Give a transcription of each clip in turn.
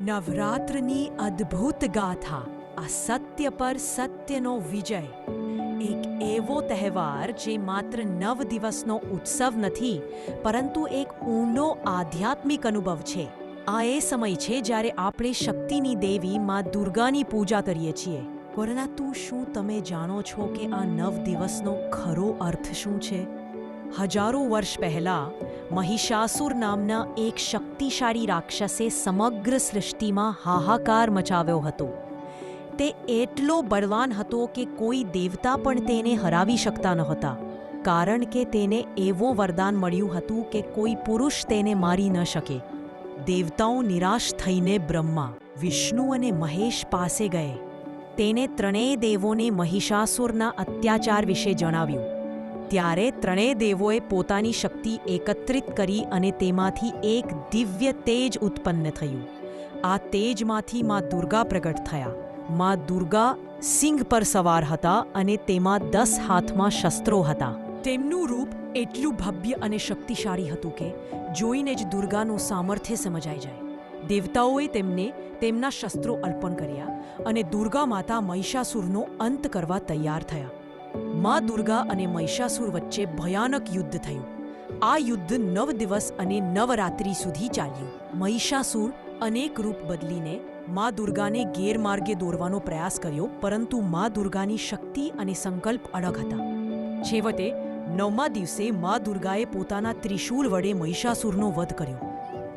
નવરાત્રની અદ્ભુત ગાથા આ સત્ય પર સત્યનો વિજય એક એવો તહેવાર જે માત્ર નવ દિવસનો ઉત્સવ નથી પરંતુ એક ઊંડો આધ્યાત્મિક અનુભવ છે આ એ સમય છે જ્યારે આપણે શક્તિની દેવી માં દુર્ગાની પૂજા કરીએ છીએ પરંતુ શું તમે જાણો છો કે આ નવ દિવસનો ખરો અર્થ શું છે હજારો વર્ષ પહેલા મહિષાસુર નામના એક શક્તિશાળી રાક્ષસે સમગ્ર સૃષ્ટિમાં હાહાકાર મચાવ્યો હતો. તે એટલો બળવાન હતો કે કોઈ દેવતા પણ તેને હરાવી શકતા નહોતા, કારણ કે તેને એવો વરદાન મળ્યું હતું કે કોઈ પુરુષ તેને મારી ન શકે. દેવતાઓ નિરાશ થઈને બ્રહ્મા, વિષ્ણુ અને મહેશ પાસે ગયે. તેને ત્રણેય દેવોને મહિષાસુરના અત્યાચાર વિશે જણાવ્યું. ત્યારે ત્રણેય દેવોએ પોતાની શક્તિ એકત્રિત કરી અને તેમાંથી એક દિવ્ય તેજ ઉત્પન્ન થયું. આ તેજમાંથી મા દુર્ગા પ્રગટ થયા. મા દુર્ગા સિંહ પર સવાર હતા અને તેમાં દસ હાથમાં શસ્ત્રો હતા. તેમનું રૂપ એટલું ભવ્ય અને શક્તિશાળી હતું કે જોઈને જ દુર્ગાનું સામર્થ્ય સમજાઈ જાય. દેવતાઓએ તેમને તેમના શસ્ત્રો અર્પણ કર્યા અને દુર્ગા માતા મહિષાસુરનો અંત કરવા તૈયાર થયા. માં દુર્ગા અને મહિષાસુર વચ્ચે ભયાનક યુદ્ધ થયું. આ યુદ્ધ નવ દિવસ અને નવરાત્રિ સુધી ચાલ્યું. મહિષાસુર અનેક રૂપ બદલીને માં દુર્ગાને ગેરમાર્ગે દોરવાનો પ્રયાસ કર્યો, પરંતુ માં દુર્ગાની શક્તિ અને સંકલ્પ અડગ હતા. છેવટે નવમા દિવસે માં દુર્ગાએ પોતાના ત્રિશૂળ વડે મહિષાસુરનો વધ કર્યો.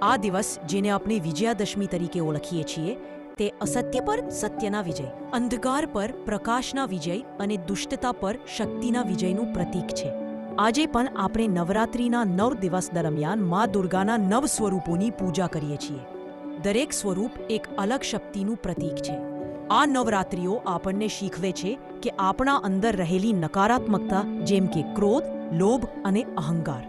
આ દિવસ જેને આપણે વિજયાદશમી તરીકે ઓળખીએ છીએ તે અસત્ય પર, સત્યના વિજય. અંધકાર પર, પ્રકાશના વિજય અને દુષ્ટતા પર, શક્તિના વિજયનું પ્રતીક છે. આજે પણ આપણે નવરાત્રિના નવ દિવસ દરમિયાન મા દુર્ગાના નવ સ્વરૂપોની પૂજા કરીએ છીએ. દરેક સ્વરૂપ એક અલગ શક્તિનું પ્રતીક છે. આ નવરાત્રિઓ આપણને શીખવે છે કે આપણા અંદર રહેલી નકારાત્મકતા જેમ કે ક્રોધ, લોભ અને અહંકાર.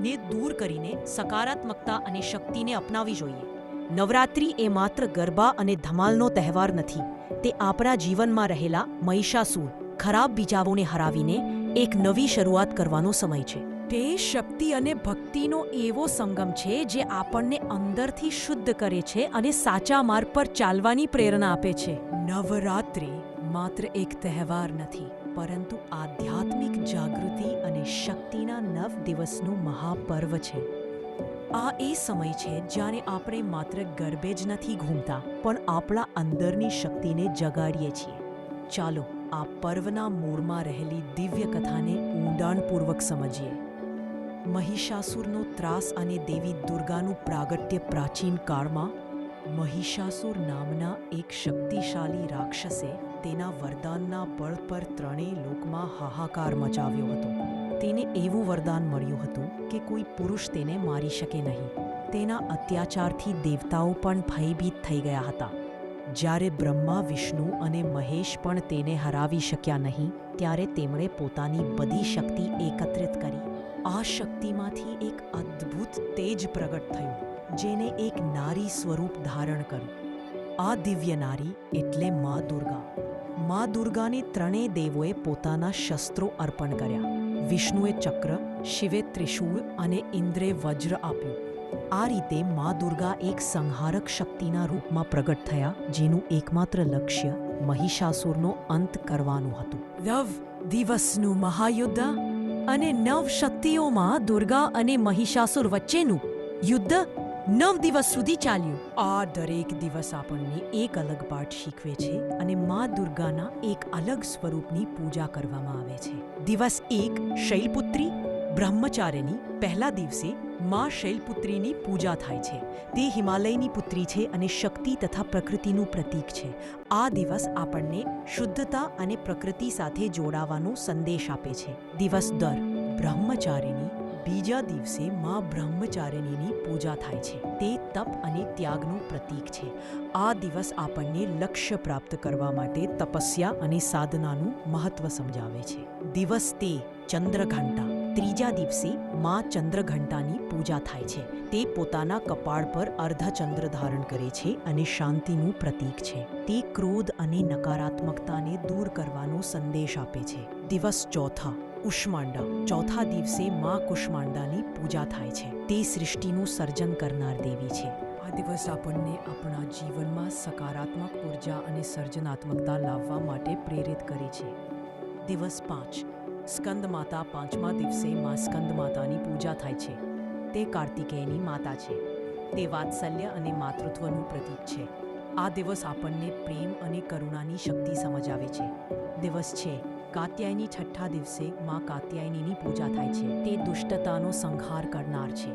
ને દૂર કરીને સકારાત્મકતા અને શક્તિને અપનાવી જોઈએ. નવરાત્રિ એ માત્ર ગરબા અને ધમાલનો તહેવાર નથી. તે આપણા જીવનમાં રહેલા મહિષાસુર, ખરાબ બીજાઓને હરાવીને એક નવી શરૂઆત કરવાનો સમય છે. તે શક્તિ અને ભક્તિનો એવો સંગમ છે જે આપણને અંદરથી શુદ્ધ કરે છે અને સાચા માર્ગ પર ચાલવાની પ્રેરણા આપે છે. નવરાત્રિ માત્ર એક તહેવાર નથી, પરંતુ આધ્યાત્મિક જાગૃતિ અને શક્તિના નવ દિવસનું મહાપર્વ છે. આ એ સમય છે જ્યારે આપણે માત્ર ગરબે જ નથી ઘૂમતા, પણ આપણા અંદરની શક્તિને જગાડીએ છીએ. ચાલો, આ પર્વના મૂળમાં રહેલી દિવ્ય કથાને ઊંડાણપૂર્વક સમજીએ. મહિષાસુરનો ત્રાસ અને દેવી દુર્ગાનું પ્રાગટ્ય પ્રાચીન કાળમાં, મહિષાસુર નામના એક શક્તિશાળી રાક્ષસે તેના વરદાનના બળ પર ત્રણેય લોકમાં હાહાકાર મચાવ્યો હતો. તેને એવું વરદાન મળ્યું હતું કે કોઈ પુરુષ તેને મારી શકે નહીં. તેના અત્યાચારથી દેવતાઓ પણ ભયભીત થઈ ગયા હતા. જ્યારે બ્રહ્મા, વિષ્ણુ અને મહેશ પણ તેને હરાવી શક્યા નહીં, ત્યારે તેમણે પોતાની બધી શક્તિ એકત્રિત કરી. આ શક્તિમાંથી એક અદ્ભુત તેજ પ્રગટ થયું, જેને એક નારી સ્વરૂપ ધારણ કર્યું. આ દિવ્ય નારી એટલે મા દુર્ગા. મા દુર્ગાને ત્રણેય દેવોએ પોતાના શસ્ત્રો અર્પણ કર્યા. વિષ્ણુએ ચક્ર, શિવે ત્રિશૂળ અને ઇન્દ્રે વજ્ર આપ્યું. આ રીતે મા દુર્ગા એક સંહારક શક્તિના રૂપમાં પ્રગટ થયા, જેનું એકમાત્ર લક્ષ્ય મહિષાસુરનો અંત કરવાનું હતું. નવ દિવસનું મહાયુદ્ધ અને નવ શક્તિઓમાં દુર્ગા અને મહિષાસુર વચ્ચેનું યુદ્ધ નવ દિવસ સુધી ચાલ્યું. આ દરેક દિવસ આપણને એક અલગ પાઠ શીખવે છે અને મા દુર્ગાના એક અલગ સ્વરૂપની પૂજા કરવામાં આવે છે. દિવસ એક, શૈલપુત્રી બ્રહ્મચાર્યની પહેલા દિવસે મા શૈલપુત્રીની પૂજા થાય છે. તે હિમાલયની પુત્રી છે અને શક્તિ તથા પ્રકૃતિનું પ્રતીક છે. આ દિવસ આપણને શુદ્ધતા અને પ્રકૃતિ સાથે જોડાવાનો સંદેશ આપે છે. દિવસ દર, બ્રહ્મચારિણી બીજા દિવસે મા બ્રહ્મચારિણીની પૂજા થાય છે. તે તપ અને ત્યાગનું પ્રતીક છે. આ દિવસ આપણને લક્ષ્ય પ્રાપ્ત કરવા માટે તપસ્યા અને સાધનાનું મહત્વ સમજાવે છે. દિવસ તે ચંદ્રઘંટા. ત્રીજા દિવસે મા ચંદ્રઘંટાની પૂજા થાય છે. તે પોતાના કપાળ પર અર્ધચંદ્ર ધારણ કરે છે અને શાંતિનું પ્રતીક છે. તે ક્રોધ અને નકારાત્મકતાને દૂર કરવાનો સંદેશ આપે છે. દિવસ ચોથા ઉષ્માંડા ચોથા દિવસે મા કુષ્માંડાની પૂજા થાય છે. તે સૃષ્ટિનું સર્જન કરનાર દેવી છે. આ દિવસ આપણને આપણા જીવનમાં સકારાત્મક ઊર્જા અને સર્જનાત્મકતા લાવવા માટે પ્રેરિત કરે છે. દિવસ પાંચ સ્કંદ માતા પાંચમા દિવસે માં સ્કંદ માતાની પૂજા થાય છે. તે કાર્તિકેયની માતા છે. તે વાત્સલ્ય અને માતૃત્વનું પ્રતીક છે. આ દિવસ આપણને પ્રેમ અને કરુણાની શક્તિ સમજાવે છે. દિવસ છે. કાત્યાયની છઠ્ઠા દિવસે માં કાત્યાયનીની પૂજા થાય છે. તે દુષ્ટતાનો સંહાર કરનાર છે.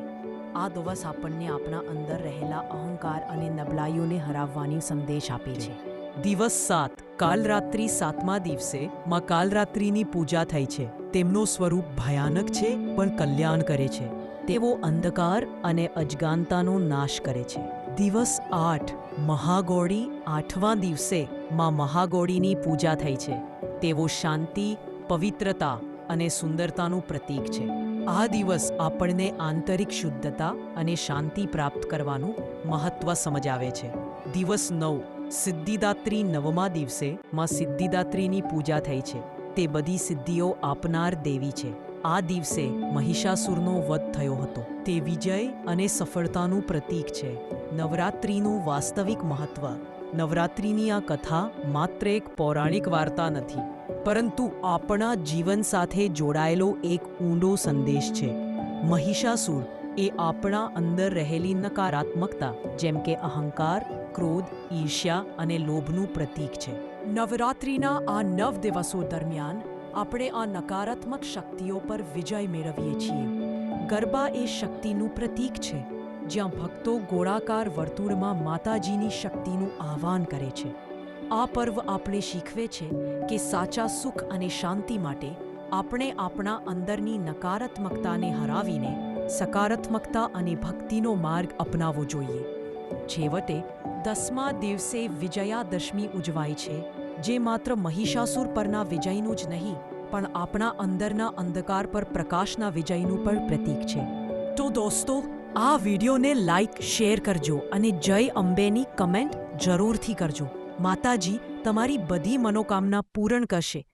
આ દિવસ આપણને આપણા અંદર રહેલા અહંકાર અને નબળાઈઓને હરાવવાની સંદેશ આપે છે. દિવસ સાત કાલરાત્રિ સાતમા દિવસે માં કાલરાત્રિની પૂજા થઈ છે. તેમનું સ્વરૂપ ભયાનક છે, પણ કલ્યાણ કરે છે. તેઓ અંધકાર અને અજગાનતાનો નાશ કરે છે. દિવસ આઠ મહાગૌડી આઠમા દિવસે માં મહાગૌરીની પૂજા થઈ છે. તેઓ શાંતિ, પવિત્રતા અને સુંદરતાનું પ્રતીક છે. આ દિવસ આપણને આંતરિક શુદ્ધતા અને શાંતિ પ્રાપ્ત કરવાનું મહત્વ સમજાવે છે. દિવસ નવ સિદ્ધિદાત્રી નવમા દિવસે માં સિદ્ધિદાત્રીની પૂજા થઈ છે. તે બધી સિદ્ધિઓ આપનાર દેવી છે. આ દિવસે મહિષાસુરનો વધ થયો હતો. તે વિજય અને સફળતાનું પ્રતીક છે. નવરાત્રિનું વાસ્તવિક મહત્વ. નવરાત્રિની આ કથા માત્ર એક પૌરાણિક વાર્તા નથી, પરંતુ આપણા જીવન સાથે જોડાયેલો એક ઊંડો સંદેશ છે. મહિષાસુર એ આપણા અંદર રહેલી નકારાત્મકતા, જેમ કે અહંકાર, ક્રોધ, ઈર્ષ્યા અને લોભનું પ્રતીક છે. નવરાત્રિના આ નવ દિવસો દરમિયાન આપણે આ નકારાત્મક શક્તિઓ પર વિજય મેળવીએ છીએ. ગરબા એ શક્તિનું પ્રતીક છે, જ્યાં ભક્તો ગોળાકાર વર્તુળમાં માતાજીની શક્તિનું આહ્વાન કરે છે. આ પર્વ આપણે શીખવે છે કે સાચા સુખ અને શાંતિ માટે આપણે આપણા અંદરની નકારાત્મકતાને હરાવીને સકારાત્મકતા અને ભક્તિનો માર્ગ અપનાવવો જોઈએ. છેવટે, દસમા દિવસે વિજયાદશમી ઉજવાય છે, જે માત્ર મહિષાસુર પરના વિજયનું જ નહીં, પણ આપણા અંદરના અંધકાર પર પ્રકાશના વિજયનું પણ પ્રતીક છે. તો દોસ્તો, આ વિડીયોને લાઈક, શેર કરજો અને જય અંબેની કમેન્ટ જરૂરથી કરજો. માતાજી, તમારી બધી મનોકામના પૂર્ણ કરશે.